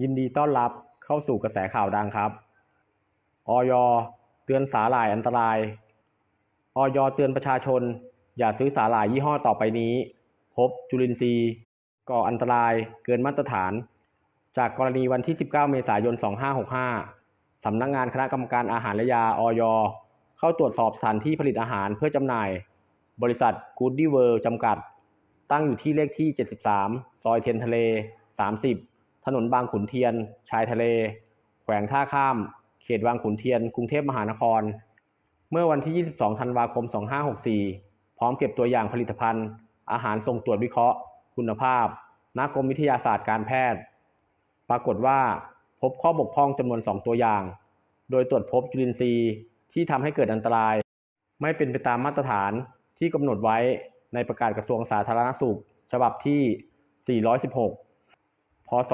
ยินดีต้อนรับเข้าสู่กระแสข่าวดังครับออยเตือนสาหร่ายอันตรายออยเตือนประชาชน อย่าซื้อสาหร่ายยี่ห้อต่อไปนี้ พบจุลินทรีย์ ก่ออันตรายเกินมาตรฐาน จากกรณีวันที่ 19 เมษายน 2565 สำนักงานคณะกรรมการอาหารและยาออยเข้าตรวจสอบสถานที่ผลิตอาหารเพื่อจำหน่าย บริษัท Goody World จำกัด ตั้งอยู่ที่เลขที่ 73 ซอยเทียนทะเล 30 นนบางขุนเทียน ชายทะเล แขวงท่าข้าม เขตบางขุนเทียน กรุงเทพมหานคร เมื่อวันที่ 22 ธันวาคม 2564 พร้อมเก็บตัวอย่างผลิตภัณฑ์ อาหารส่งตรวจวิเคราะห์ คุณภาพณกรมวิทยาศาสตร์การแพทย์ ปรากฏว่าพบข้อบกพร่องจำนวน 2 ตัวอย่าง โดยตรวจพบจุลินทรีย์ที่ทำให้เกิดอันตราย ไม่เป็นไปตามมาตรฐานที่กำหนดไว้ในประกาศกระทรวงสาธารณสุข ฉบับที่ 416 พศ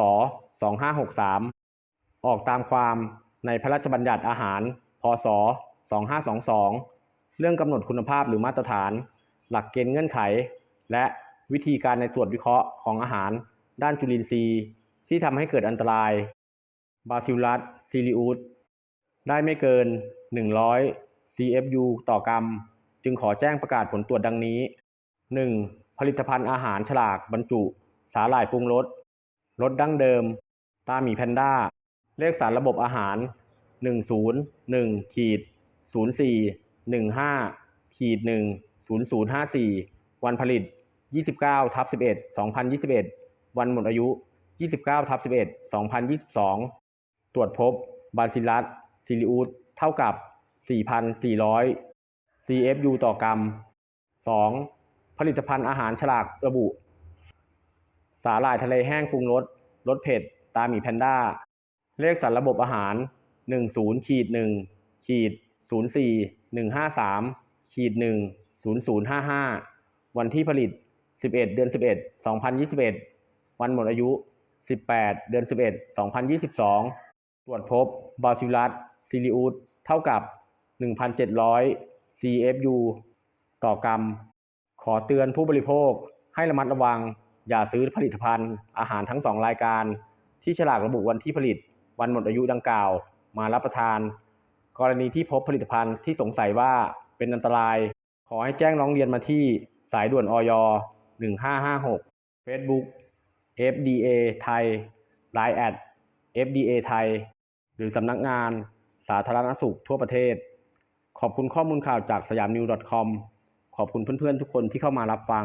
2563 ออกตามความในพระราชบัญญัติอาหาร พศ 2522 เรื่องกำหนดคุณภาพหรือมาตรฐาน หลักเกณฑ์เงื่อนไข และวิธีการในตรวจวิเคราะห์ของอาหาร ด้านจุลินทรีย์ ที่ทำให้เกิดอันตรายบาซิลลัสซิลิอุสได้ไม่เกิน 100 CFU ต่อกรัม จึงขอแจ้งประกาศผลตรวจดังนี้ 1. ผลิตภัณฑ์อาหารฉลากบรรจุ สาหร่ายปรุงรส รสดั้งเดิม ตาหมีแพนด้า เลขสารระบบอาหาร 101ขีด04 15ขีด1 0054 วันผลิต 29ทับ11 2021 วันหมดอายุ 29ทับ11 2022 ตรวจพบบาซิลัสซิลิอุสเท่ากับ 4,400 CFU ต่อกรัม 2. ผลิตภัณฑ์อาหารฉลากระบุ สาหร่ายทะเลแห้งปรุงรสรสเผ็ด ตาหมีแพนด้า เลขสารระบบอาหาร 10ขีด1ขีด04 153ขีด1 0055 วันที่ผลิต 11 เดือน 11 2021 วันหมดอายุ 18 เดือน 11 2022 ตรวจพบบาซิลัสซิลิอุสเท่ากับ 1,700 CFU ต่อกรัม ขอเตือนผู้บริโภคให้ระมัดระวัง อย่าซื้อผลิตภัณฑ์อาหารทั้งสองรายการ ที่ฉลากระบุวันที่ผลิต วันหมดอายุดังกล่าว มารับประทาน กรณีที่พบผลิตภัณฑ์ที่สงสัยว่าเป็นอันตราย ขอให้แจ้งร้องเรียนมาที่สายด่วนอย1556 Facebook FDA ไทย Line แอด FDA ไทย หรือสำนักงานสาธารณสุขทั่วประเทศ ขอบคุณข้อมูลข่าวจากสยามนิว .com ขอบคุณเพื่อนๆทุกคนที่เข้ามารับฟัง